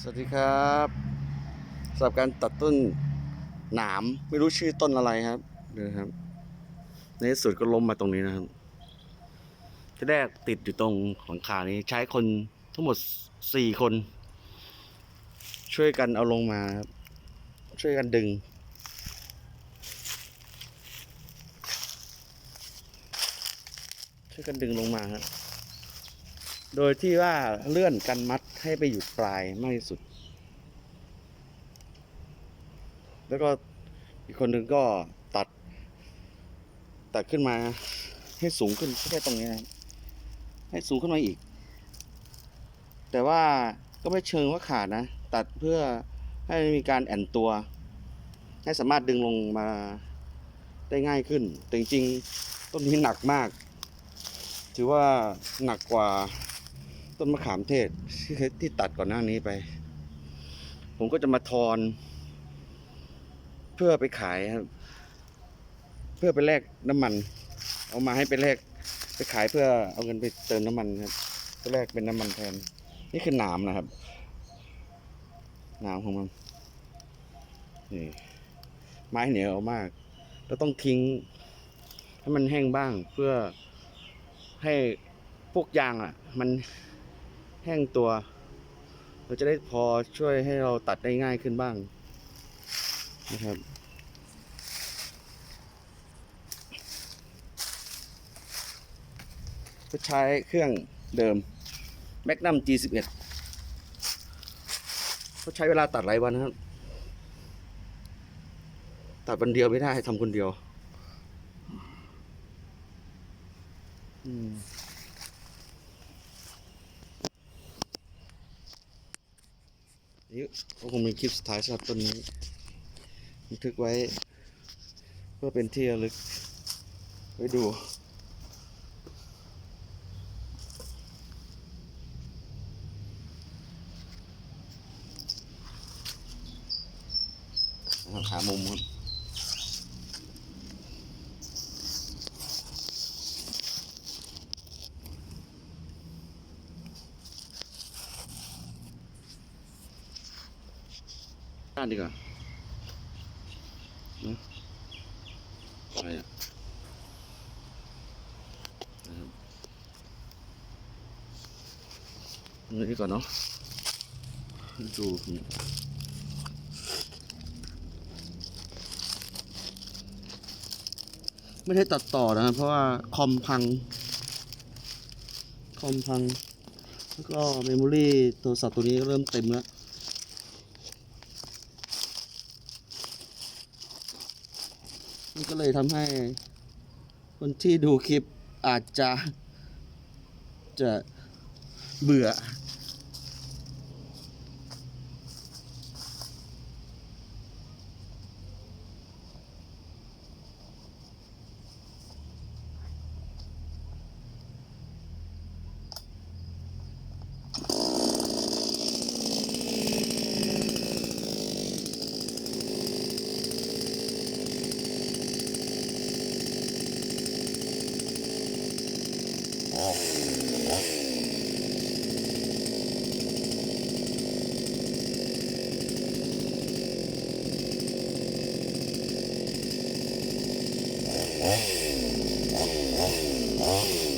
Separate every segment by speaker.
Speaker 1: สวัสดีครับสำหรับการตัดต้นหนามไม่รู้ชื่อต้นอะไรครับดูนะครับ ในที่สุดก็ล้มมาตรงนี้นะครับที่แรกติดอยู่ตรงหลังคานี้ใช้คนทั้งหมดสี่คน ช่วยกันเอาลงมาครับช่วยกันดึง ช่วยกันดึงลงมาครับ โดยที่ว่าเลื่อนกันมัดให้ไปอยู่ปลายมากที่สุด แล้วก็อีกคนหนึ่งก็ตัด ตัดขึ้นมาให้สูงขึ้นแค่ตรงนี้นะให้สูงขึ้นมาอีก แต่ว่าก็ไม่เชิงว่าขาดนะ ตัดเพื่อให้มีการแอนตัว ให้สามารถดึงลงมาได้ง่ายขึ้น แต่จริงๆต้นนี้หนักมาก ถือว่าหนักกว่า ต้นมะขามเทศที่ที่ตัดก่อนหน้านี้ไป ผมก็จะมาทอน เพื่อไปขายครับ เพื่อไปแลกน้ำมัน เอามาให้ไปแลกไปขายเพื่อเอาเงินไปเติมน้ำมันครับไปแลกเป็นน้ำมันแทน นี่คือหนามนะครับหนามของมันนี่ไม้เหนียวมากเราต้องทิ้ง ให้มันแห้งบ้างเพื่อให้พวกยางอะ มัน แห้งตัว เราจะได้พอช่วยให้เราตัดได้ง่ายขึ้นบ้างนะครับก็ใช้เครื่องเดิม Magnum G11 ก็ใช้เวลาตัดหลายวันนะครับ ตัดวันเดียวไม่ได้ทำคนเดียว อืม นี่ก็คงเป็นคลิปสุดท้ายสำหรับต้นนี้บันทึกไว้ เพื่อเป็นที่ระลึกไว้ดูนะครับหามุมครับด้านดีกว่านะอะไรอะนะครับอันนี้ก่อนเนาะดูไม่ได้ตัดต่อนะครับเพราะว่าคอมพัง คอมพัง แล้วก็เมมโมรี่โทรศัพท์ตัวนี้ก็เริ่มเต็มแล้ว นี่ก็ เลยทำให้ คนที่ดูคลิปอาจจะจะเบื่อ
Speaker 2: Whoa.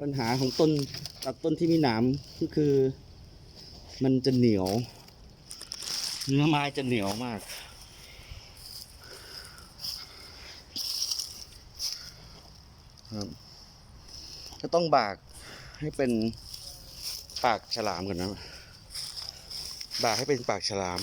Speaker 1: ปัญหาของต้นตัดต้นที่มีหนามก็คือ มันจะเหนียว เนื้อไม้จะเหนียวมากครับก็ต้องบากให้เป็นปากฉลามก่อนนะ บากให้เป็นปากฉลาม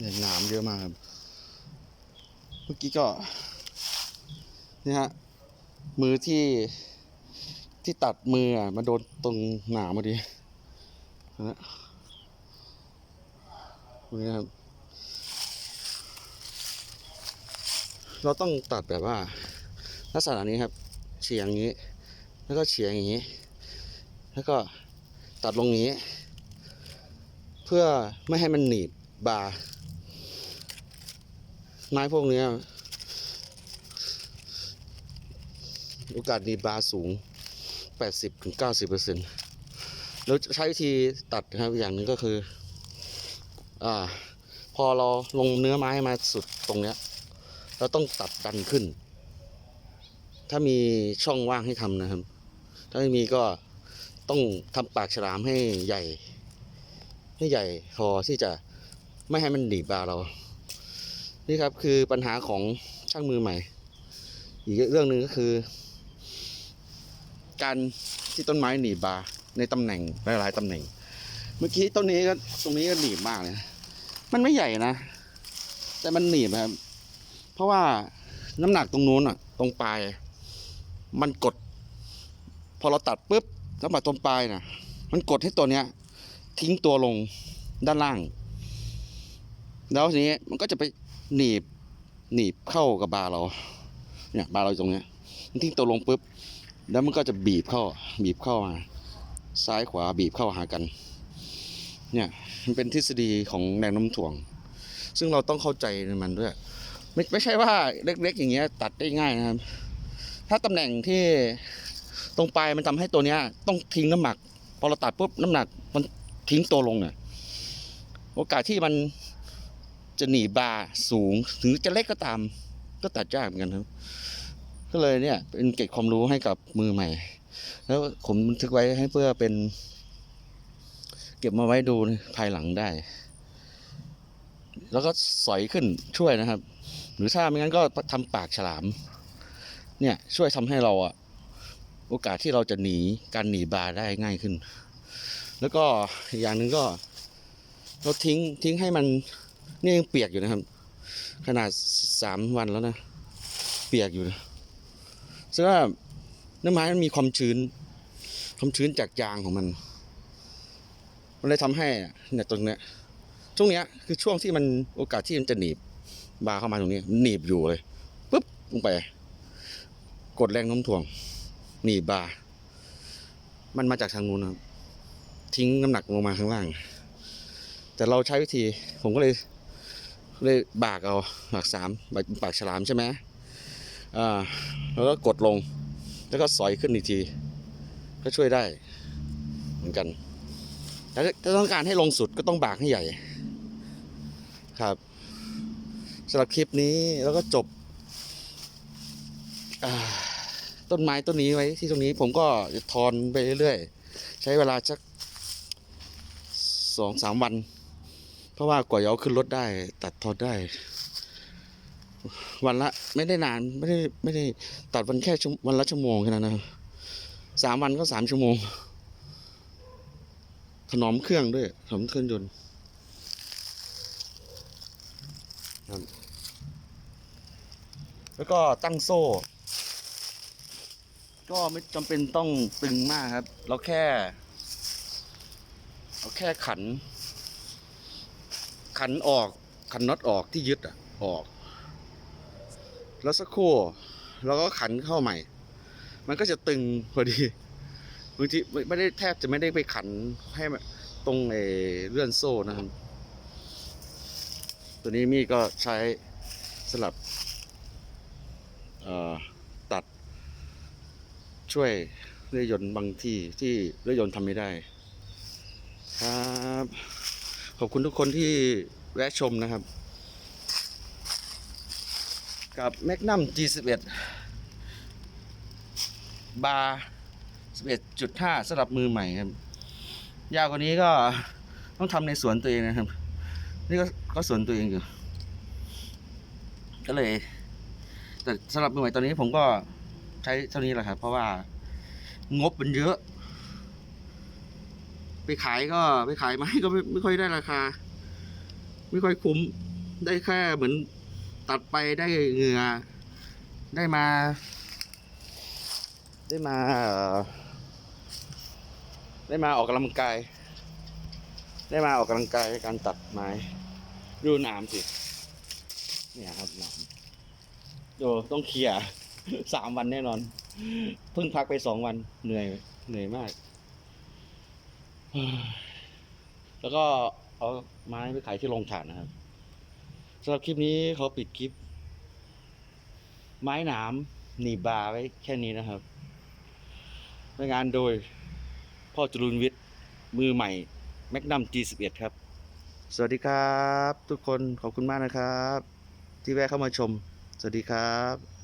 Speaker 1: เนี่ยหนามเยอะมากครับ เมื่อกี้ก็นี่ฮะมือที่ที่ตัดมืออะมาโดนตรงหนามพอดีนะนี่ครับ เราต้องตัดแบบว่า ลักษณะนี้ครับ เฉียงอย่างนี้ แล้วก็เฉียงอย่างนี้ แล้วก็ตัดลงนี้ เพื่อไม่ให้มันหนีบบา ไม้พวกเนี้ยโอกาสหนีบาสูง 80-90%แล้วใช้วิธีตัดนะครับอย่างหนึ่งก็คือ อ่า พอเราลงเนื้อไม้มาสุดตรงเนี้ยเราต้องตัดดันขึ้น ถ้ามีช่องว่างให้ทำนะครับ ถ้าไม่มีก็ต้องทำปากฉลามให้ใหญ่ ให้ใหญ่พอที่จะไม่ให้มันหนีบบาเรา นี่ครับคือปัญหาของช่างมือใหม่ อีกเรื่องหนึ่งก็คือ การที่ต้นไม้หนีบบาในตำแหน่งหลายๆตำแหน่ง เมื่อกี้ต้นนี้ก็ตรงนี้ก็หนีบมากเลยมันไม่ใหญ่นะ แต่มันหนีบครับเพราะว่าน้ำหนักตรงนู้นอะ ตรงปลาย มันกด พอเราตัดปุ๊บน้ำหนักตรงปลายน่ะ มันกดให้ตัวเนี้ย ทิ้งตัวลงด้านล่าง แล้วทีนี้มันก็จะไป หนีบหนีบเข้ากับบาเราเนี่ยบาเราตรงเนี้ยมันทิ้งตัวลงปุ๊บแล้วมันก็จะบีบเข้า บีบเข้ามาซ้ายขวาบีบเข้าหากัน เนี่ยมันเป็นทฤษฎีของแรงน้มถ่วง ซึ่งเราต้องเข้าใจในมันด้วย ไม่ไม่ใช่ว่าเล็ก ๆ อย่างเงี้ย ตัดได้ง่ายนะครับ ถ้าตำแหน่งที่ตรงปลายมันทำให้ตัวเนี้ย ต้องทิ้งน้ำหนักพอเราตัดปุ๊บน้ำหนักมันทิ้งตัวลงเนี่ยโอกาสที่มัน จะหนีบาสูงถึงจะเล็กก็ตาม ก็ตัดยากเหมือนกันครับ ก็เลยเนี่ย เป็นเกร็ดความรู้ให้กับมือใหม่ แล้วผมบันทึกไว้ให้เพื่อเป็น เก็บมาไว้ดูภายหลังได้ แล้วก็สอยขึ้นช่วยนะครับ หรือถ้าไม่งั้นก็ทำปากฉลาม เนี่ยช่วยทำให้เราอะโอกาสที่เราจะหนีการหนีบาได้ง่ายขึ้น แล้วก็อย่างหนึ่งก็เราทิ้งทิ้งให้มัน นี่ยังเปียกอยู่นะครับ ขนาดสามวันแล้วนะ เปียกอยู่นะซึ่งว่าเนื้อไม้มันมีความชื้น ความชื้นจากยางของมัน มันเลยทำให้เนี่ยตรงเนี้ยช่วงเนี้ยคือช่วงที่มันโอกาสที่มันจะหนีบบาเข้ามาตรงนี้หนีบอยู่เลยปุ๊บลงไป กดแรงน้มถ่วง หนีบบา มันมาจากทางนู้นครับ ทิ้งน้ำหนักลงมาข้างล่าง แต่เราใช้วิธีผมก็เลย เลยบากเอาบากสามบากปากฉลามใช่ไหมอ่าแล้วก็กดลง แล้วก็สอยขึ้นอีกที ก็ช่วยได้เหมือนกัน แต่ถ้าต้องการให้ลงสุดก็ต้องบากให้ใหญ่ ครับสำหรับคลิปนี้แล้วก็จบต้นไม้ต้นนี้ไว้ที่ตรงนี้ผมก็จะทอนไปเรื่อยๆ ใช้เวลาสักสองสามวัน ราะว่ากว่าจะเอาขึ้นรถได้ ตัดทอนได้ วันละไม่ได้นานไม่ได้ไม่ได้ตัดวันแค่วันละชั่วโมงแค่นั้นนะสามวันก็สามชั่วโมง ถนอมเครื่องด้วยถนอมเครื่องยนต์แล้วก็ตั้งโซ่ ก็ไม่จำเป็นต้องตึงมากครับ เราแค่ เราแค่ขัน ขันออก ขันน็อตออกที่ยึดอะ ออก แล้วสักครู่เราก็ขันเข้าใหม่ มันก็จะตึงพอดีบางทีไม่ได้แทบจะไม่ได้ไปขันให้ตรงไอ้เลื่อนโซ่นะครับ ตัวนี้มีก็ใช้สลับตัด ช่วยเรือยนต์บางที่ที่เรือยนต์ทำไม่ได้ ครับ ขอบคุณทุกคนที่แวะชมนะครับ กับแมกนัม G11 บาร์11.5สำหรับมือใหม่ครับ ยาวกว่านี้ก็ต้องทำในสวนตัวเองนะครับ นี่ก็ก็สวนตัวเองอยู่ ก็เลย แต่สำหรับมือใหม่ตอนนี้ผมก็ใช้เท่านี้แหละครับ เพราะว่างบมันเยอะ ไปขายก็ไปขายไม้ก็ไม่ไม่ค่อยได้ราคา ไม่ค่อยคุ้มได้แค่เหมือนตัดไปได้เหงื่อได้มา ได้มา ได้มาออกกำลังกาย ได้มาออกกำลังกายในการตัดไม้ ดูหนามสิเนี่ยครับหนามโดต้องเคลียร์สามวันแน่นอน เพิ่งพักไปสองวันเหนื่อยเหนื่อยมาก แล้วก็เอาไม้ไปขายที่โรงถ่านนะครับสำหรับคลิปนี้เขาปิดคลิป ไม้หนามหนีบบาไว้แค่นี้นะครับรายงานโดย พ่อจรุนวิทย์ มือใหม่แมกนัม G11 ครับ สวัสดีครับ ทุกคนขอบคุณมากนะครับ ที่แวะเข้ามาชม สวัสดีครับ